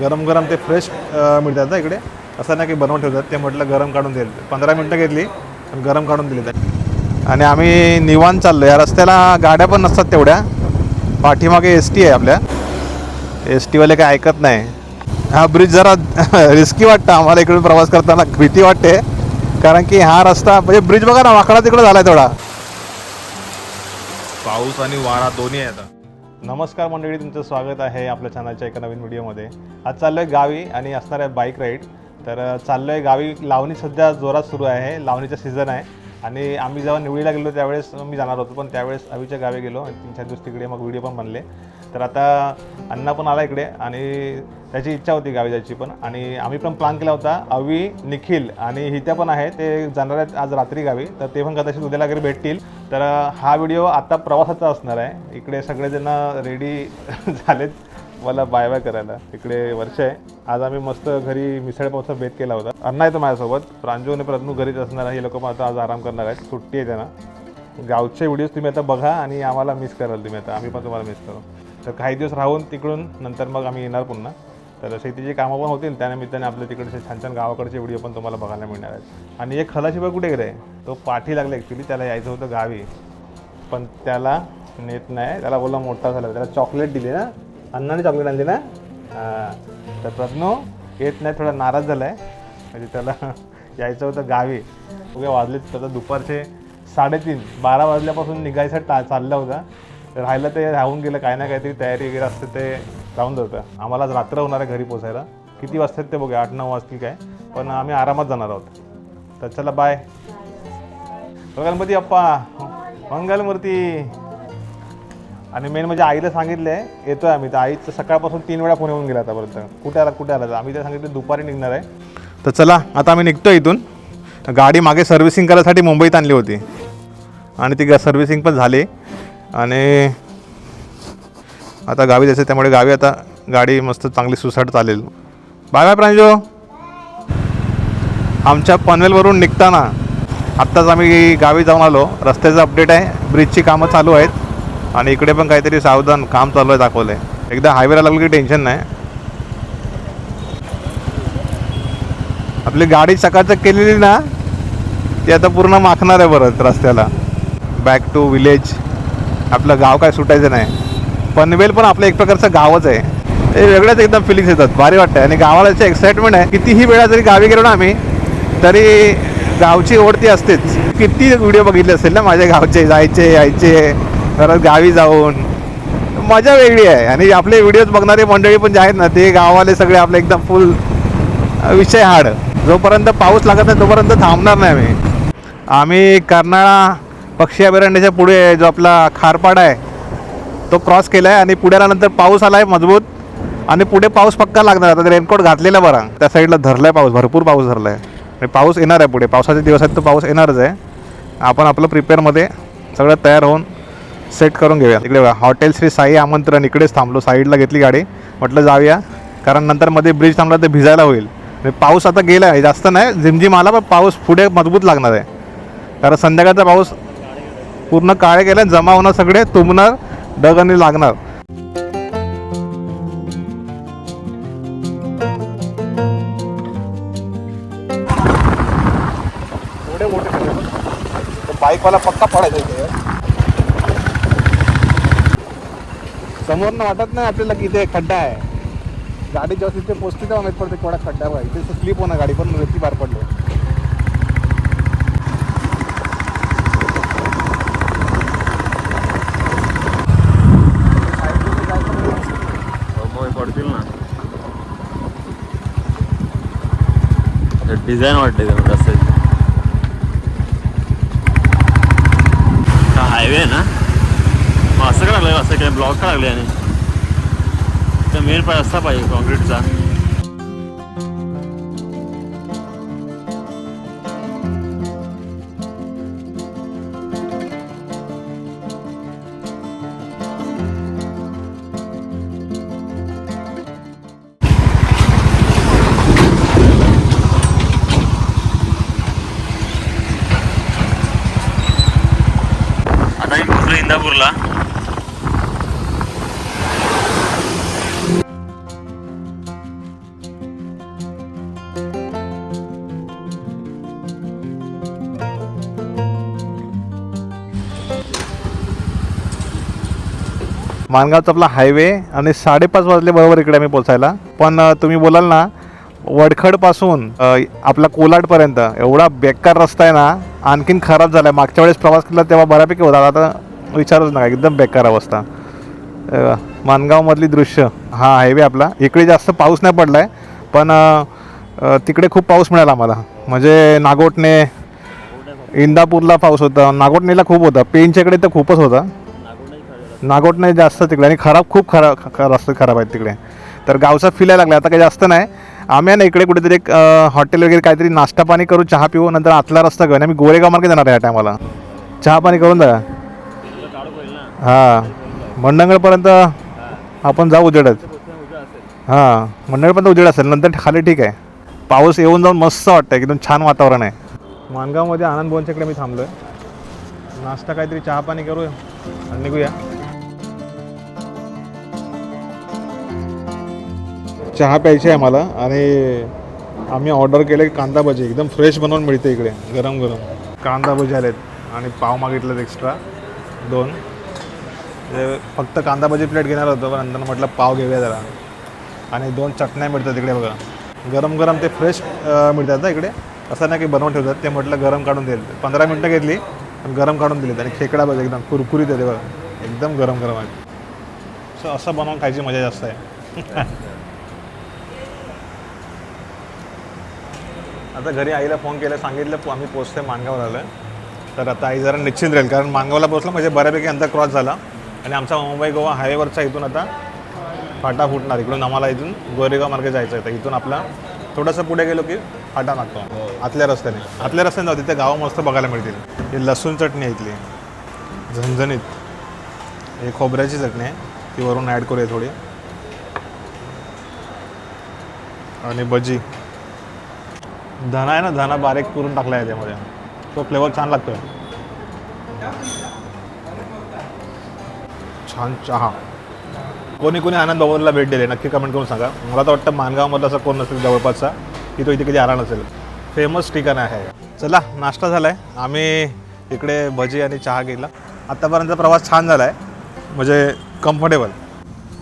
गरम गरम ते फ्रेश मिळतात ना इकडे. असं नाही की बनवून ठेवतात. ते म्हटलं गरम काढून देईल. पंधरा मिनटं घेतली पण गरम काढून दिली त्यात आणि आम्ही निवान चाललो या रस्त्याला गाड्या पण नसतात तेवढ्या. पाठीमागे एस टी आहे आपल्या. एस टीवाले काय ऐकत नाही. हा ब्रिज जरा रिस्की वाटतं. आम्हाला इकडून प्रवास करताना भीती वाटते. कारण की हा रस्ता म्हणजे ब्रिज बघा ना वाकडा तिकडे झाला आहे थोडा पाऊस आणि वारा दोन्ही आहे आता. नमस्कार मंडळी तुमचं स्वागत आहे आपल्या चॅनलच्या एका नवीन व्हिडिओमध्ये. आज चाललो आहे गावी आणि असणार आहे बाईक राईड तर अ, चाललो आहे गावी. लावणी सध्या जोरात सुरू आहे. लावणीचा सीझन आहे. आणि आम्ही जेव्हा निवडीला गेलो त्यावेळेस मी जाणार होतो पण त्यावेळेस अवीच्या गावी गेलो आणि तीन चार दिवस तिकडे मग व्हिडिओ पण बनले. तर आता अण्णा पण आला इकडे आणि त्याची इच्छा होती गावी जायची पण. आणि आम्ही पण प्लॅन केला होता. अवी निखिल आणि हित्या पण आहे. ते जाणार आहेत आज रात्री गावी. तर ते पण कदाचित उद्याला वगैरे भेटतील. तर हा व्हिडिओ आता प्रवासाचा असणार आहे. इकडे सगळेजण रेडी झालेत. मला बाय बाय करायला. इकडे वर्ष आहे. आज आम्ही मस्त घरी मिसळ भेद केला होता. अण्णा येतो माझ्यासोबत. प्रांजू आणि प्रज्ञू घरीच असणार आहे. हे लोक आता आज आराम करणार आहेत. सुट्टी आहे त्यांना. गावचे व्हिडिओज तुम्ही आता बघा आणि आम्हाला मिस कराल तुम्ही आता. आम्ही पण तुम्हाला मिस करू. तर काही दिवस राहून तिकडून नंतर मग आम्ही येणार पुन्हा. तर शेतीची कामं पण होतील त्यानिमित्ताने आपल्या तिकडचे छान छान गावाकडचे व्हिडिओ पण तुम्हाला बघायला मिळणार आहेत. आणि एक खलाशिवाय कुठे गेले तो पाठी लागला ॲक्च्युली त्याला यायचं होतं गावी. पण त्याला नेत नाही त्याला बोलला मोठा झाला त्याला चॉकलेट दिली ना अण्णाने चॉकलेट आणली ना. तर प्रश्नो येत नाही थोडा नाराज झाला आहे म्हणजे त्याला यायचं होतं गावी. उद्या वाजलेत त्याचा दुपारचे साडेतीन बारा वाजल्यापासून निघायचं टा चालला होता. राहिलं ते राहून गेलं काय ना काहीतरी तयारी वगैरे असते ते राहून जातं. आम्हाला आज रात्र होणार आहे घरी पोचायला किती वाजतात ते बघूया आठ नऊ वाजतील काय. पण आम्ही आरामात जाणार आहोत. तर चला बाय गणपती अप्पा मंगलमूर्ती आणि मेन म्हणजे आईला सांगितलंय येतोय आम्ही. तर आईचं सकाळपासून तीन वेळा फोन येऊन गेला आतापर्यंत. कुठे आला कुठे आला आम्ही तर सांगितलं दुपारी निघणार आहे. तर चला आता आम्ही निघतो इथून. गाडी मागे सर्व्हिसिंग करायसाठी मुंबईत आणली होती. आणि ती सर्व्हिसिंग पण झाली. आणि आता गावी जायचं त्यामुळे गावी आता गाडी मस्त चांगली सुसाट चालेल. Bye bye Pranjo. आमच्या पनवेलवरून निघताना आत्ताच आम्ही गावी जाऊन आलो. रस्त्याचं अपडेट आहे ब्रिजची कामं चालू आहेत. आणि इकडे पण काहीतरी सावधान काम चालू आहे दाखवलं आहे एकदा हायवेला लागलं की टेन्शन नाही. आपली गाडी सकाळचं केलेली ना ती आता पूर्ण माखणार आहे परत रस्त्याला. बॅक टू विलेज आपलं गाव काय सुटायचं नाही. पनवेल पण आपलं एक प्रकारचं गावच आहे. ते वेगळ्याच एकदम फिलिंग्स येतात. भारी वाटतं आणि गावाला जे एक्साइटमेंट आहे. कितीही वेळा जरी गावी गेलो ना आम्ही तरी गावची ओढ ती असतेच. किती व्हिडिओ बघितले असेल ना माझ्या गावचे जायचे यायचे परत गावी जाऊन. मजा वेगळी आहे. आणि आपले व्हिडिओज बघणारे मंडळी पण जे आहेत ना ते गाववाले सगळे आपले एकदम फुल विषय हाड. जोपर्यंत पाऊस लागत नाही तोपर्यंत थांबणार नाही आम्ही. आम्ही कर्नाळा पक्षी अभयारण्याच्या पुढे जो आपला खारपाड आहे तो क्रॉस केला आहे आणि पुढे आल्यानंतर पाऊस आला आहे मजबूत. आणि पुढे पाऊस पक्का लागणार आता रेनकोट घातलेला बरा. त्या साईडला धरला आहे पाऊस भरपूर पाऊस धरला आहे आणि पाऊस येणार आहे पुढे. पावसाचे दिवस आहेत तर पाऊस येणारच आहे. आपण आपलं प्रिपेअरमध्ये सगळं तयार होऊन सेट करून घेऊया. इकडे बघा, हॉटेल श्री साई आमंत्रण इकडेच थांबलो. साईडला घेतली गाडी. म्हटलं जाऊया. कारण नंतर मध्ये ब्रिज थांबला तर भिजायला होईल. पाऊस आता गेला आहे जास्त नाही झिमझिम आला पण पाऊस पुढे मजबूत लागणार आहे. कारण संध्याकाळचा पाऊस पूर्ण काळे गेले जमा होणार सगळे तुंबणार डग आणि लागणार. बाईकवाला पक्का पडायचा समोर समोरनं वाटत नाही आपल्याला की इथे खड्डा आहे. गाडी जेव्हा तिथे पोचते तेव्हा माहीत पडते कोणा खड्डा आहे. इथे स्लिप होणार गाडी पण रेती बाहेर पडली मग पडतील ना डिझाईन वाटते ते रस्त्याची का हायवे आहे ना? मग असं का लागलं असं काय ब्लॉक का लागले आणि? तर मेन पाय असता पाहिजे कॉन्क्रीटचा मानगावचा आपला हायवे आणि साडेपाच वाजले बरोबर इकडे आम्ही पोचायला पण तुम्ही बोलाल ना वडखडपासून आपला कोलाडपर्यंत एवढा बेकार रस्ता आहे ना आणखीन खराब झाला आहे मागच्या वेळेस प्रवास केला तेव्हा बऱ्यापैकी होता आता विचारूच नका एकदम बेकार अवस्था. माणगावमधली मानगावमधली दृश्य हा हायवे आपला. इकडे जास्त पाऊस नाही पडला आहे पण तिकडे खूप पाऊस मिळाला आम्हाला. म्हणजे नागोटणे इंदापूरला पाऊस होता. नागोटणीला खूप होता. पेनच्याकडे तर खूपच होता. नागोट नाही जास्त तिकडे आणि खराब खूप खराब ख- रस्ते खराब आहेत तिकडे. तर गावचा फिलायला लागला. आता काही जास्त नाही. आम्ही आहे ना इकडे कुठेतरी एक हॉटेल वगैरे काहीतरी नाश्ता पाणी करू चहा पिऊ नंतर आतला रस्ता घेऊन आम्ही गोरेगाव मार्गे जाणार आहे या टायमाला चहा पाणी करून जा. हां. मंडंगळपर्यंत आपण जाऊ उजेडच हां. मंडळपर्यंत उजेड असेल. नंतर खाली ठीक आहे. पाऊस येऊन जाऊन मस्त वाटतं एकदम छान वातावरण आहे. मानगावमध्ये आनंद भवनच्याकडे मी थांबलो आहे नाश्ता काहीतरी चहा पाणी करू आणि निघूया. चहा प्यायची आहे मला आणि आम्ही ऑर्डर केले कांदा भजी एकदम फ्रेश बनवून मिळते इकडे गरम गरम. कांदा भजी आलेत आणि पाव मागितलेत एक्स्ट्रा दोन. फक्त कांदा भजी प्लेट घेणार होतो पण नंतर म्हटलं पाव घेऊया जरा. आणि दोन चटण्या मिळतात इकडे बघा. गरम गरम ते फ्रेश मिळतात ना इकडे. असं नाही की बनवून ठेवतात ते म्हटलं गरम काढून देईल. पंधरा मिनटं घेतली पण गरम काढून दिलीत आणि खेकडा बघा एकदम कुरकुरीत येते बघा. एकदम गरम गरम आहे. सो असं बनवून खायची मजा जास्त आहे. आता घरी आईला फोन केला सांगितलं पो- आम्ही पोचते मानगावला आलं तर आता आई जरा निश्चिंत राहील कारण मानगावला पोचलं म्हणजे बऱ्यापैकी अंतर क्रॉस झाला. आणि आमचा मुंबई गोवा हायवेवरचा इथून आता फाटा फुटणार इकडून आम्हाला इथून गोरेगाव मार्गे जायचं आहे तर इथून आपला थोडंसं पुढे गेलो की फाटा लागतो आतल्या रस्त्याने. आतल्या रस्त्याने जाऊ तिथे गावं मस्त बघायला मिळतील. ही लसूण चटणी आहे इथली. झणझणीत. हे खोबऱ्याची चटणी आहे. ती वरून ॲड करूया थोडी. आणि भजी. धना आहे ना धना बारीक करून टाकला आहे त्यामध्ये तो फ्लेवर छान लागतोय. छान चहा कोणी कोणी आनंद भवनला भेट दिली नक्की कमेंट करून सांगा. मला तर वाटतं मानगावमधला असं कोण नसेल जवळपासचा की तो इथे कधी आला नसेल. फेमस ठिकाण आहे चला नाश्ता झाला आहे आम्ही इकडे भजी आणि चहा घेतला. आत्तापर्यंत प्रवास छान झाला आहे म्हणजे कम्फर्टेबल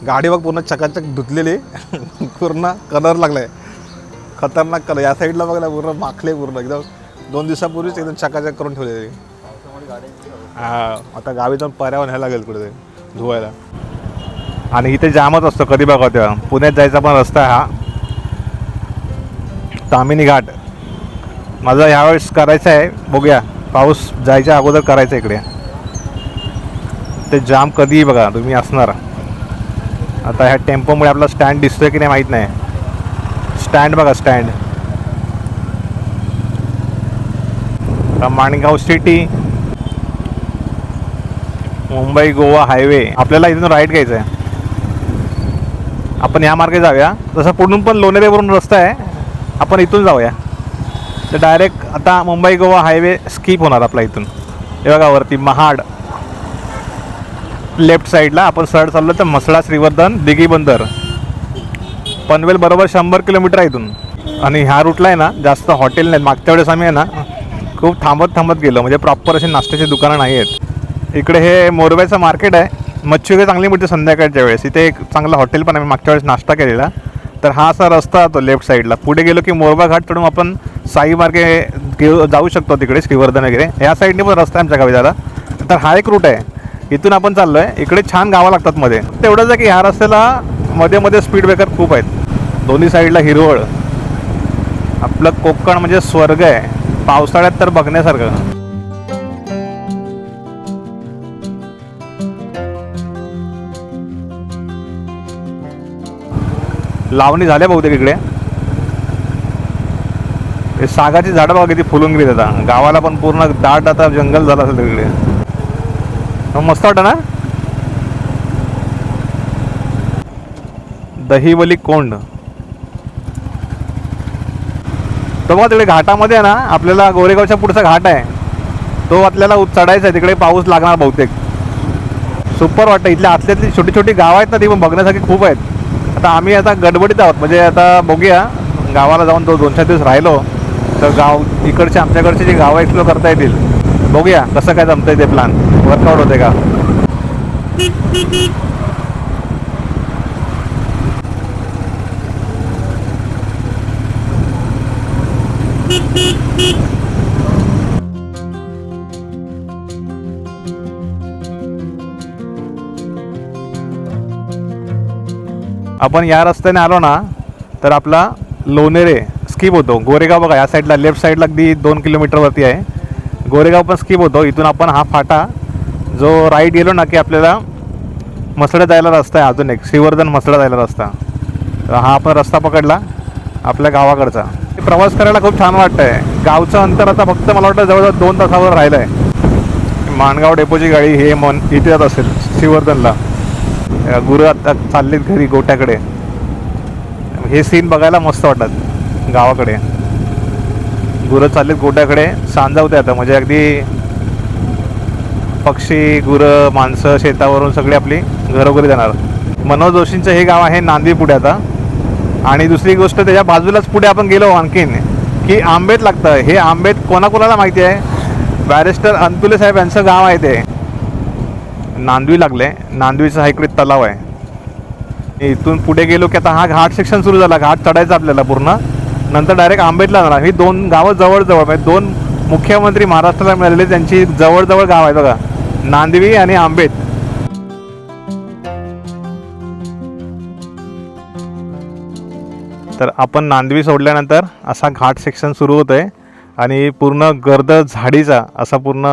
गाडी बघ पूर्ण चकाचक धुतलेली. पूर्ण कलर लागला आहे खतरनाक कलर या साईडला बघायला पूर्ण माखले पूर्ण एकदम दोन दिवसापूर्वीच एकदम चकाचक करून ठेवलेली. हा आता गावी जाऊन पर्यावरण न्यायला लागेल कुठे धुवायला. आणि इथे जामच असतो कधी बघा तेव्हा. पुण्यात जायचा पण रस्ता आहे हा. तामिनी घाट. माझा ह्यावेळेस करायचं आहे बघूया. पाऊस जायच्या अगोदर करायचं आहे इकडे. ते जाम कधीही बघा तुम्ही असणार. आता ह्या टेम्पोमुळे आपला स्टँड दिसतोय की नाही माहीत नाही. स्टँड बघा stand. Mangaon city. Mumbai Goa highway. आपल्याला इथून राईट घ्यायचं आहे. आपण ह्या मार्गे जाऊया. तसं पुढून पण लोणेरेवरून रस्ता आहे आपण इथून जाऊया. तर डायरेक्ट आता मुंबई गोवा हायवे स्किप होणार आपला इथून. हे बघा वरती महाड. लेफ्ट साईडला आपण सरळ चाललो तर मसळा श्रीवर्धन दिघी बंदर. पनवेल बरोबर शंभर किलोमीटर आहे इथून. आणि ह्या रूटला आहे ना जास्त हॉटेल नाहीत. मागच्या वेळेस आम्ही आहे ना खूप थांबत थांबत गेलो. म्हणजे प्रॉपर असे नाश्त्याची दुकानं नाही आहेत इकडे हे मोरब्याचं मार्केट आहे. मच्छी वगैरे चांगली मिळते संध्याकाळच्या वेळेस. इथे एक चांगलं हॉटेल पण आम्ही मागच्या वेळेस नाश्ता केलेला. तर हा असा रस्ता तो लेफ्ट साईडला पुढे गेलो की मोरबा घाट चढून आपण साई मार्गे जाऊ शकतो तिकडे श्रीवर्धन वगैरे. या साईडने पण रस्ता आहे आमच्या गावी जायला तर हा एक रूट आहे. इथून आपण चाललो आहे इकडे छान गावं लागतात मध्ये. तेवढंच आहे की ह्या रस्त्याला मध्ये मध्ये स्पीड ब्रेकर खूप आहेत. दोन्ही साईडला हिरवळ. आपलं कोकण म्हणजे स्वर्ग आहे. पावसाळ्यात तर बघण्यासारखं. लावणी झाल्या बहुतेक इकडे. हे सागाची झाडं बघा किती फुलून गेली आता. गावाला पण पूर्ण दाट आता जंगल झालं असेल तिकडे. मस्त वाटतं ना? दहिवली कोंड. तो बघा तिकडे घाटामध्ये आहे ना आपल्याला गोरेगावच्या पुढचा घाट आहे. तो आपल्याला उत- चढायचा आहे तिकडे पाऊस लागणार बहुतेक. सुपर वाटतं. इथल्या आतल्यातली छोटी छोटी गावं आहेत ना ती पण बघण्यासाठी खूप आहेत. आता आम्ही आता गडबडीत आहोत. म्हणजे आता बघूया गावाला जाऊन तो दोन चार दिवस राहिलो तर गाव इकडचे आमच्याकडचे जे गावं एक्सप्लोर करता येतील. बघूया कसं काय जमतंय ते प्लॅन वर्कआउट होते का? आपण या रस्त्याने आलो ना तर आपला लोणेरे स्किप होतो. गोरेगाव बघा या साईडला लेफ्ट साईडला अगदी दोन किलोमीटरवरती आहे. गोरेगाव पण स्किप होतो. इथून आपण हा फाटा जो राईट गेलो ना की आपल्याला मसडा जायला रस्ता आहे. अजून एक श्रीवर्धन मसडा जायला रस्ता. तर हा आपण रस्ता पकडला आपल्या गावाकडचा. प्रवास करायला खूप छान वाटतंय. गावचं अंतर आता फक्त मला वाटतं जवळजवळ दोन तासावर राहिलं आहे माणगाव डेपोची गाडी हे मन इथे जात असेल श्रीवर्धनला. गुरु आता चाललेत घरी गोट्याकडे. हे सीन बघायला मस्त वाटतात गावाकडे. गुरं चाललेत गोट्याकडे सांजावते आता. म्हणजे अगदी पक्षी गुरं माणसं शेतावरून सगळी आपली घरोघरी जाणार. मनोज जोशींचं हे गाव आहे नांदी पुढे आता. आणि दुसरी गोष्ट त्याच्या बाजूलाच पुढे आपण गेलो आणखीन की आंबेत लागतं. हे आंबेत कोणाकोणाला माहिती आहे? बॅरिस्टर अंतुले साहेब यांचं गाव आहे ते. नांदवी लागले. नांदवीचा हा इकडे तलाव आहे. इथून पुढे गेलो की आता हा घाट सेक्शन सुरू झाला. घाट चढायचा आपल्याला पूर्ण. नंतर डायरेक्ट आंबेतला जाणार. ही दोन गावं जवळजवळ म्हणजे दोन मुख्यमंत्री महाराष्ट्राला मिळालेले त्यांची जवळजवळ गाव आहे बघा. नांदवी आणि आंबेत. तर आपण नांदवी सोडल्यानंतर असा घाट सेक्शन सुरू होतं आहे आणि पूर्ण गर्द झाडीचा असा पूर्ण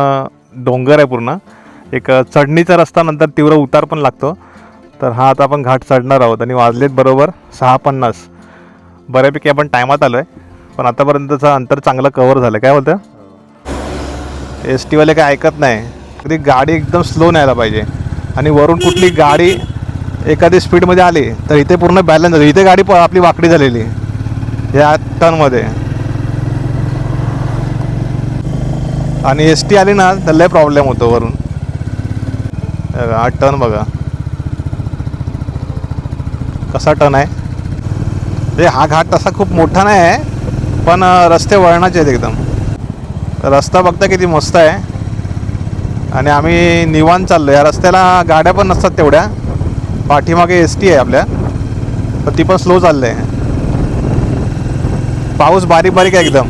डोंगर आहे पूर्ण. एक चढणीचा रस्ता नंतर तीव्र उतार पण लागतो. तर हा आता आपण घाट चढणार आहोत आणि वाजलेत बरोबर सहा पन्नास. बऱ्यापैकी आपण टायमात आलो आहे पण आतापर्यंतचं अंतर चांगलं कवर झालं. काय बोलतं एस टीवाले काय ऐकत नाही. कधी गाडी एकदम स्लो न्यायला पाहिजे. आणि वरून कुठली गाडी एखादी स्पीडमध्ये आली तर इथे पूर्ण बॅलन्स झाली. इथे गाडी आपली वाकडी झालेली या टर्नमध्ये आणि एस टी आली ना तर लय प्रॉब्लेम होतो वरून. हा टर्न बघा. कसा टर्न आहे? म्हणजे हा घाट तसा खूप मोठा नाही आहे पण रस्ते वळणाचे आहेत एकदम. रस्ता बघता किती मस्त आहे. आणि आम्ही निवांत चाललो या रस्त्याला गाड्या पण नसतात तेवढ्या. पाठीमागे एस टी आहे आपल्या. पण ती पण स्लो चाललं आहे. पाऊस बारीक बारीक आहे एकदम.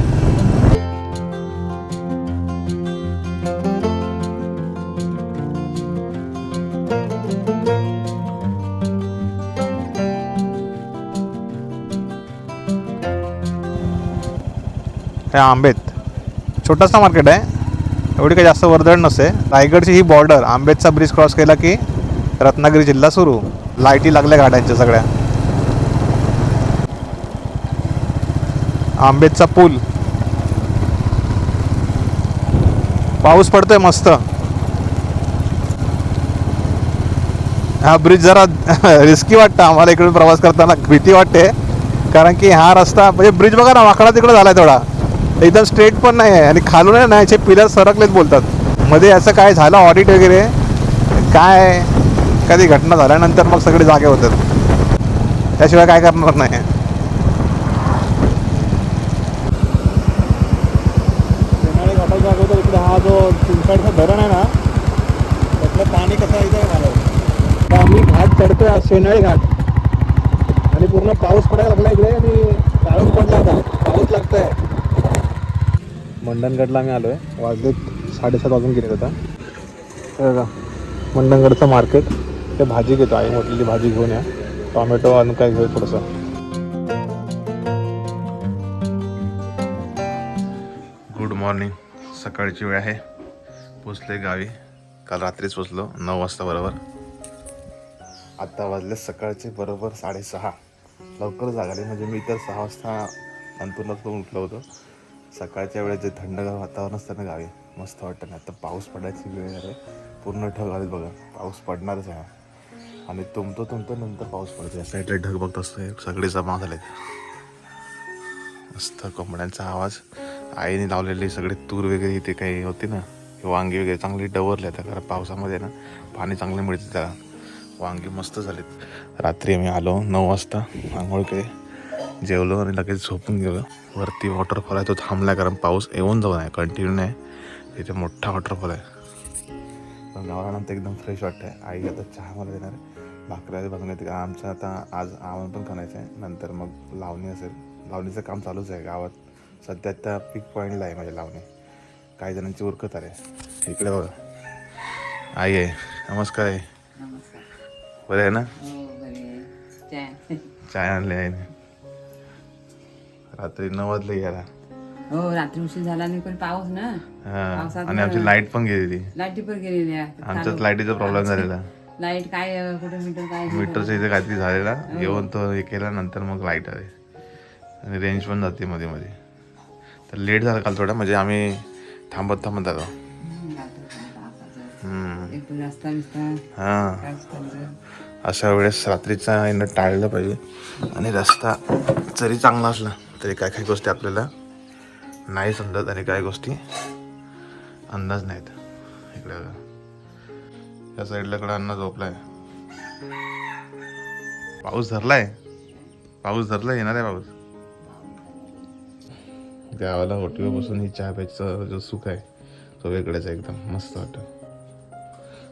हे आंबेत. छोटासा मार्केट आहे. एवढी काही जास्त वर्दळ नसते रायगडची ही बॉर्डर आंबेतचा ब्रिज क्रॉस केला की रत्नागिरी जिल्हा सुरू. लाईटी लागल्या गाड्यांच्या सगळ्या. आंबेचा पूल. पाऊस पडतोय मस्त. हा ब्रिज जरा रिस्की वाटतं. आम्हाला इकडे प्रवास करताना भीती वाटते. कारण की हा रस्ता म्हणजे ब्रिज बघा ना वाकडा तिकडे झालाय थोडा. एकदम स्ट्रेट पण नाही आहे आणि खालून आहे ना याचे पिलर सरकलेच बोलतात. मध्ये असं काय झालं ऑडिट वगैरे? काय? एखादी घटना झाल्यानंतर मग सगळे जागे होतात. त्याशिवाय काय करणार नाही. सोनाळी घाटाच्या अगोदर इकडे हा जो चिंचाडचा धरण आहे ना त्यातलं पाणी कसं येतं मला आम्ही घाट चढतोय आज सोनाळी घाट. आणि पूर्ण पाऊस पडायला लागला इकडे आणि काळून पडला आता. पाऊस लागतोय. मंडणगडला आम्ही आहे वाजले साडेसात वाजून गेले आता. हे बघा मंडणगडचं मार्केट ते भाजी घेतो. आई म्हटलेली भाजी घेऊन या. टॉमॅटो आणि काय घेऊ थोडंसं. गुड मॉर्निंग सकाळची वेळ आहे. पोचले गावी. काल रात्रीच पोचलो. नऊ वाजता बरोबर. आत्ता वाजले सकाळचे बरोबर साडेसहा. लवकर जागाले म्हणजे मी तर सहा वाजता अंतुरला पण उठलो होतो. सकाळच्या वेळेस जे थंडगार वातावरण असतं ना गावी मस्त वाटतं. ना आता पाऊस पडायची वेळ आहे. पूर्ण ठग आली बघा. पाऊस पडणारच आहे. आणि तुमतो तुमतो नंतर पाऊस पडतो. या साईडला ढग बघत असतो सगळे जमा झाले मस्त कोंबड्यांचा आवाज. आईने लावलेली सगळे तूर वगैरे इथे काही होती ना हे वांगी वगैरे चांगली डवरले आता कारण पावसामध्ये ना पाणी चांगले मिळते त्याला. वांगी मस्त झालीत. रात्री आम्ही आलो नऊ वाजता आंघोळ केली जेवलो आणि लगेच झोपून गेलो. वरती वॉटरफॉल आहे तो थांबला कारण पाऊस येऊन जाऊन आहे कंटिन्यू नाही इथे मोठा वॉटरफॉल आहे. पण गावानंतर एकदम फ्रेश वाटतंय. आई आता चहा मला देणार आहे. भाकऱ्या भाजून येते कारण आमचं आता आज आवन पण खाण्याचं आहे. नंतर मग लावणी असेल. लावणीचं काम चालूच आहे गावात. सध्या त्या पिक पॉईंटला आहे माझ्या लावणी. काही जणांची उरकत आहे. इकडे बघा. आई आहे. नमस्कार आहे नमस्कार. बरं आहे ना? हो चाय आणले आहे. रात्री नऊ वाजले याला हो रात्री उशीर झाला नाही पण पाऊस ना. हा आणि आमची लाइट पण गेलेली. लाईटी पण गेलेली आमच्याच लाईटीचा प्रॉब्लेम झालेला. लाइट काय कुठे मीटर काय हे मीटरचं इथे काहीतरी झालेला. येऊन तो हे केला नंतर मग लाइट आले. आणि रेंज पण जाते मध्ये मध्ये. तर लेट झाला काल थोडा म्हणजे आम्ही थांबत थांबत आलो हां. अशा वेळेस रात्रीचा टाळलं पाहिजे. आणि रस्ता जरी चांगला असला तरी काय काही गोष्टी आपल्याला नाही समजत आणि काही गोष्टी अंदाज नाहीत. इकडे. या साईडला कडे अण्णा झोपलाय. पाऊस धरलाय? पाऊस धरलाय? येणार आहे पाऊस? गावाला होटीवर बसून ही चहा प्यायचं जो सुख आहे तो वेगळाच आहे एकदम. मस्त वाटतं.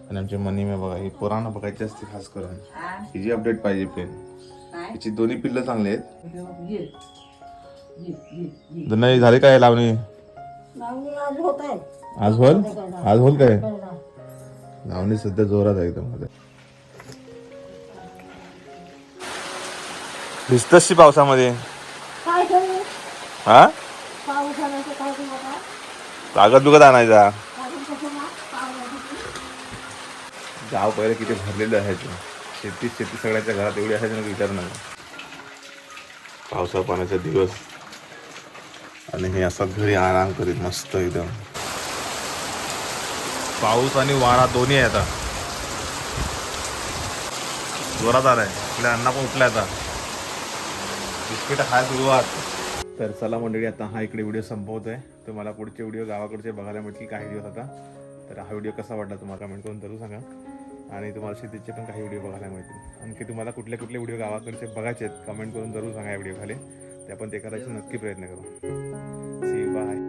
आणि आमची मनी मी बघा ही पुराणं बघायची असते खास करून. हा? हिची अपडेट पाहिजे पेन काय? हिची दोन्ही पिल्लं चांगली आहेत. नाही झाली काय लावणी? आज होल? आज होल काय? लावणी सध्या जोरात आहे एकदम. भिजतशी पावसामध्ये. हा? कागद बिगद आणायचा. गाव पहिले किती भरलेलं आहे ते. शेती शेती सगळ्याच्या घरात एवढी असायची ना विचार नाही. पावसा पाण्याचा दिवस. आणि हे असा घरी आराम करीत मस्त एकदम. पाऊस आणि वारा दोन्ही आहे आता जोरात आलाय. आपल्या अण्णा पण उठलाय आता. बिस्किट हाय सुरुवात. तर चला मंडळी आता हा इकडे व्हिडिओ संपवतोय. तुम्हाला पुढचे व्हिडिओ गावाकडचे बघायला मिळतील काही दिवस आता. तर हा व्हिडिओ कसा वाटला तुम्हाला कमेंट करून जरूर सांगा. आणि तुम्हाला शेतीचे पण काही व्हिडिओ बघायला मिळतील. आणखी तुम्हाला कुठले कुठले व्हिडिओ गावाकडचे बघायचे आहेत कमेंट करून जरूर सांगा या व्हिडिओ खाली ते आपण ते करायचे नक्की प्रयत्न करू. C bye